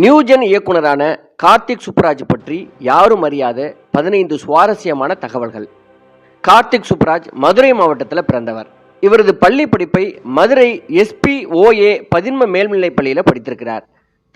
Newgen இயக்குனரான Karthik Subraj பற்றி யாரும் அறியாத பதினைந்து சுவாரஸ்யமான தகவல்கள். கார்த்திக் சுப்ராஜ் மதுரை மாவட்டத்தில் பிறந்தவர். இவரது பள்ளி படிப்பை மதுரை எஸ்பிஓஏ பதின்ம மேல்நிலைப் பள்ளியில் படித்திருக்கிறார்.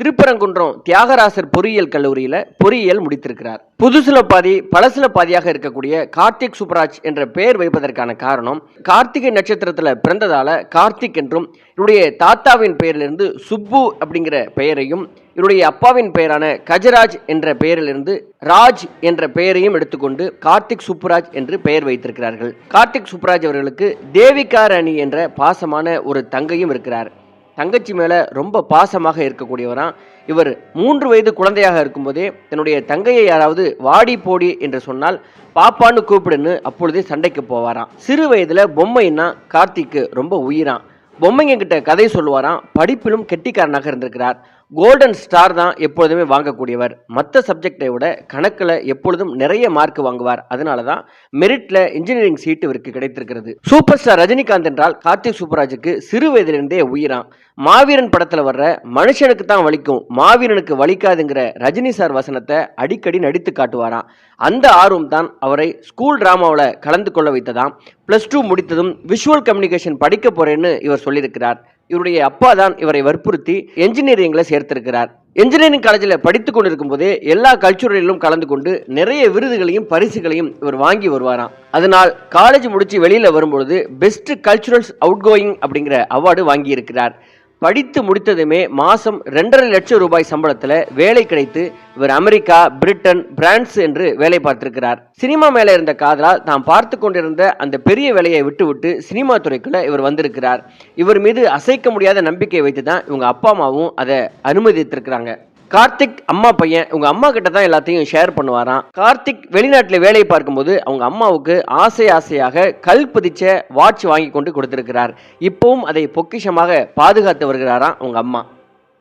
திருப்பரங்குன்றம் தியாகராசர் பொறியியல் கல்லூரியில் பொறியியல் முடித்திருக்கிறார். புதுசுல பாதி பழசுல பாதியாக இருக்கக்கூடிய கார்த்திக் சுப்ராஜ் என்ற பெயர் வைப்பதற்கான காரணம் கார்த்திகை நட்சத்திரத்தில் பிறந்ததால கார்த்திக் என்றும் இவருடைய தாத்தாவின் பெயரிலிருந்து சுப்பு அப்படிங்கிற பெயரையும் இவருடைய அப்பாவின் பெயரான கஜராஜ் என்ற பெயரிலிருந்து ராஜ் என்ற பெயரையும் எடுத்துக்கொண்டு கார்த்திக் சுப்புராஜ் என்று பெயர் வைத்திருக்கிறார்கள். கார்த்திக் சுப்ராஜ் அவர்களுக்கு தேவிகா ராணி என்ற பாசமான ஒரு தங்கையும் இருக்கிறார். தங்கச்சி மேலே ரொம்ப பாசமாக இருக்கக்கூடியவராம் இவர் மூன்று வயது குழந்தையாக இருக்கும்போதே தன்னுடைய தங்கையை யாராவது வாடி போடி என்று சொன்னால் பாப்பான்னு கூப்பிடுன்னு அப்பொழுதே சண்டைக்கு போவாராம். சிறு வயதில் பொம்மைன்னா கார்த்திக்கு ரொம்ப உயிரான் பொம்மைங்க கிட்ட கதை சொல்லுவாராம். படிப்பிலும் கெட்டிக்காரனாக இருந்திருக்கிறார். கோல்டன் ஸ்டார் தான் எப்பொழுதுமே வாங்கக்கூடியவர். மற்ற சப்ஜெக்டை விட கணக்கில் எப்பொழுதும் நிறைய மார்க் வாங்குவார். அதனால தான் மெரிட்ல இன்ஜினியரிங் சீட் இவருக்கு கிடைத்திருக்கிறது. சூப்பர் ஸ்டார் ரஜினிகாந்த் என்றால் கார்த்திக் சூப்பராஜுக்கு சிறு வயதிலிருந்தே உயிராம். மாவீரன் படத்தில் வர்ற மனுஷனுக்கு தான் வலிக்கும். மாவீரனுக்கு வலிக்காதுங்கிற ரஜினி சார் வசனத்தை அடிக்கடி நடித்து காட்டுவாராம். அந்த ஆர்வம் தான் அவரை ஸ்கூல் டிராமாவில் கலந்து கொள்ள வைத்ததாம். ப்ளஸ் டூ முடித்ததும் விஷுவல் கம்யூனிகேஷன் படிக்க போறேன்னு இவர் சொல்லியிருக்கிறார். இவருடைய அப்பா தான் இவரை வற்புறுத்தி என்ஜினியரிங்கில் சேர்த்திருக்கிறார். என்ஜினியரிங் காலேஜில் படித்து கொண்டிருக்கும் போதே எல்லா கல்ச்சுரலிலும் கலந்து கொண்டு நிறைய விருதுகளையும் பரிசுகளையும் இவர் வாங்கி வருவாராம். அதனால் காலேஜ் முடிச்சு வெளியில் வரும்பொழுது பெஸ்ட் கல்ச்சுரல்ஸ் அவுட் கோயிங் அப்படிங்கிற அவார்டு வாங்கியிருக்கிறார். படித்து முடித்ததுமே மாதம் ரெண்டரை லட்சம் ரூபாய் சம்பளத்தில் வேலை கிடைத்து இவர் அமெரிக்கா பிரிட்டன் பிரான்ஸ் என்று வேலை பார்த்திருக்கிறார். சினிமா மேலே இருந்த காதலால் தாம் பார்த்து கொண்டிருந்த அந்த பெரிய வேலையை விட்டுவிட்டு சினிமா துறைக்குள்ள இவர் வந்திருக்கிறார். இவர் மீது அசைக்க முடியாத நம்பிக்கை வைத்து தான் இவங்க அப்பா அம்மாவும் அதை அனுமதித்திருக்கிறாங்க. கார்த்திக் அம்மா பையன் உங்க அம்மா கிட்ட தான் எல்லாத்தையும் ஷேர் பண்ணுவாராம். கார்த்திக் வெளிநாட்டில் வேலை பார்க்கும்போது அவங்க அம்மாவுக்கு ஆசை ஆசையாக கல் பதிச்ச வாட்ச் வாங்கி கொண்டு கொடுத்திருக்கிறார். இப்பவும் அதை பொக்கிஷமாக பாதுகாத்து வருகிறாராம் அவங்க அம்மா.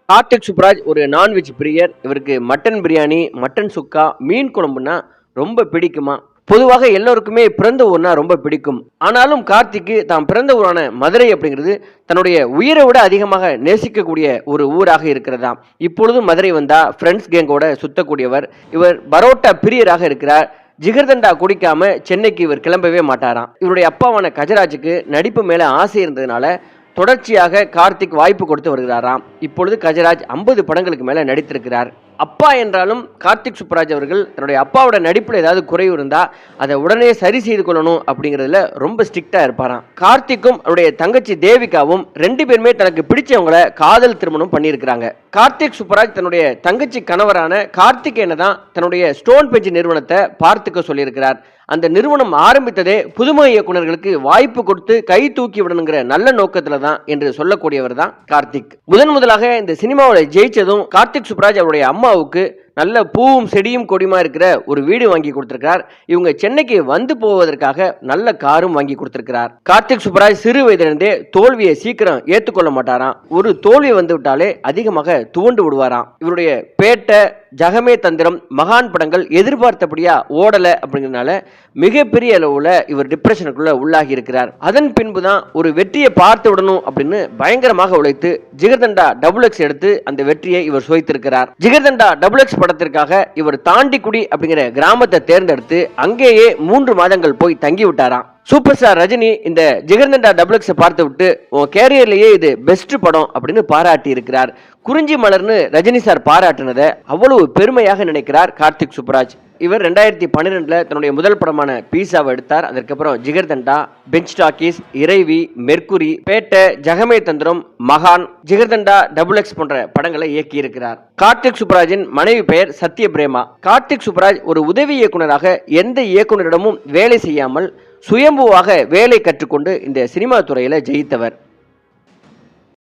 கார்த்திக் சுப்ராஜ் ஒரு நான்வெஜ் பிரியர். இவருக்கு மட்டன் பிரியாணி மட்டன் சுக்கா மீன் குழம்புனா ரொம்ப பிடிக்குமா? பொதுவாக எல்லோருக்குமே பிறந்த ஊர்னா ரொம்ப பிடிக்கும். ஆனாலும் கார்த்திக்கு தாம் பிறந்த ஊரான மதுரை அப்படிங்கிறது தன்னுடைய உயிரை விட அதிகமாக நேசிக்கக்கூடிய ஒரு ஊராக இருக்கிறதாம். இப்பொழுதும் மதுரை வந்தா ஃப்ரெண்ட்ஸ் கேங்கோட சுத்தக்கூடியவர். இவர் பரோட்டா பிரியராக இருக்கிறார். ஜிகர்தண்டா குடிக்காம சென்னைக்கு இவர் கிளம்பவே மாட்டாராம். இவருடைய அப்பாவான கஜராஜுக்கு நடிப்பு மேல ஆசை இருந்ததுனால தொடர்ச்சியாக கார்த்திக் வாய்ப்பு கொடுத்து வருகிறாராம். இப்பொழுது கஜராஜ் ஐம்பது படங்களுக்கு மேல நடித்திருக்கிறார். அப்பா என்றாலும் கார்த்திக் சுப்ராஜ் அவர்கள் தன்னுடைய அப்பாவோட நடிப்பில் ஏதாவது குறைவு இருந்தால் அதை உடனே சரி செய்து கொள்ளணும் அப்படிங்கிறதுல ரொம்ப ஸ்ட்ரிக்டாக இருப்பாராம். கார்த்திக்கும் அவருடைய தங்கச்சி தேவிகாவும் ரெண்டு பேருமே தனக்கு பிடிச்சவங்கள காதல் திருமணம் பண்ணியிருக்கிறாங்க. கார்த்திக் சுப்ராஜ் தன்னுடைய தங்கச்சி கணவரான கார்த்திகேயனை தான் தன்னுடைய ஸ்டோன் பேஜ் நிறுவனத்தை பார்த்துக்க சொல்லியிருக்கிறார். அந்த நிறுவனம் ஆரம்பித்ததே புதுமை இயக்குனர்களுக்கு வாய்ப்பு கொடுத்து கை தூக்கி விடணுங்கிற நல்ல நோக்கத்துல தான் என்று சொல்லக்கூடியவர் தான் கார்த்திக். முதன் முதலாக இந்த சினிமாவில் ஜெயிச்சதும் கார்த்திக் சுப்ராஜ் அவருடைய அம்மாவுக்கு நல்ல பூவும் செடியும் கொடியுமா இருக்கிற ஒரு வீடு வாங்கி கொடுத்திருக்கிறார். இவங்க சென்னைக்கு வந்து போவதற்காக நல்ல காரும் வாங்கி கொடுத்திருக்கிறார். கார்த்திக் சுப்ராஜ் சிறு வயதிலிருந்தே தோல்வியை சீக்கிரம் ஏற்றுக்கொள்ள மாட்டாராம். ஒரு தோல்வி வந்து விட்டாலே அதிகமாக துவண்டு விடுவாராம். இவருடைய பேட்டை ஜகமே தந்திரம் மகான் படங்கள் எதிர்பார்த்தபடியா ஓடல அப்படிங்கிறதுனால மிகப்பெரிய அளவுல இவர் டிப்ரெஷனுக்குள்ள உள்ளாகி இருக்கிறார். அதன் பின்பு தான் ஒரு வெற்றியை பார்த்து விடணும் அப்படின்னு பயங்கரமாக உழைத்து ஜிகர்தண்டா டபுள் எக்ஸ் எடுத்து அந்த வெற்றியை இவர் சுவைத்திருக்கிறார் ஜிகர்தண்டா டபுள் எக்ஸ் படத்திற்காக இவர் தாண்டிக்குடி அப்படிங்கிற கிராமத்தை தேர்ந்தெடுத்து அங்கேயே மூன்று மாதங்கள் போய் தங்கி விட்டாராம் சூப்பர் ஸ்டார் ரஜினி இந்த ஜிகர்தண்டா டபுள் எக்ஸை பார்த்து விட்டு உன் கேரியர்லயே இது பெஸ்ட் படம் அப்படின்னு பாராட்டி இருக்கிறார். குறிஞ்சி மலர்னு ரஜினி சார் பாராட்டினதை அவ்வளவு பெருமையாக நினைக்கிறார் கார்த்திக் சுப்ராஜ். இவர் ரெண்டாயிரத்தி பன்னிரெண்டில் தன்னுடைய முதல் படமான பீஸாவை எடுத்தார். அதற்கப்புறம் Jigarthanda bench talkies Iraivi Mercury Petta Jagame Thandhiram மகான் ஜிகர்தண்டா டபுள் எக்ஸ் போன்ற படங்களை இயக்கியிருக்கிறார். கார்த்திக் சுப்ராஜின் மனைவி பெயர் சத்ய பிரேமா கார்த்திக் சுப்ராஜ் ஒரு உதவி இயக்குனராக எந்த இயக்குனரிடமும் வேலை செய்யாமல் சுயம்புவாக வேலை கற்றுக்கொண்டு இந்த சினிமா துறையில ஜெயித்தவர்.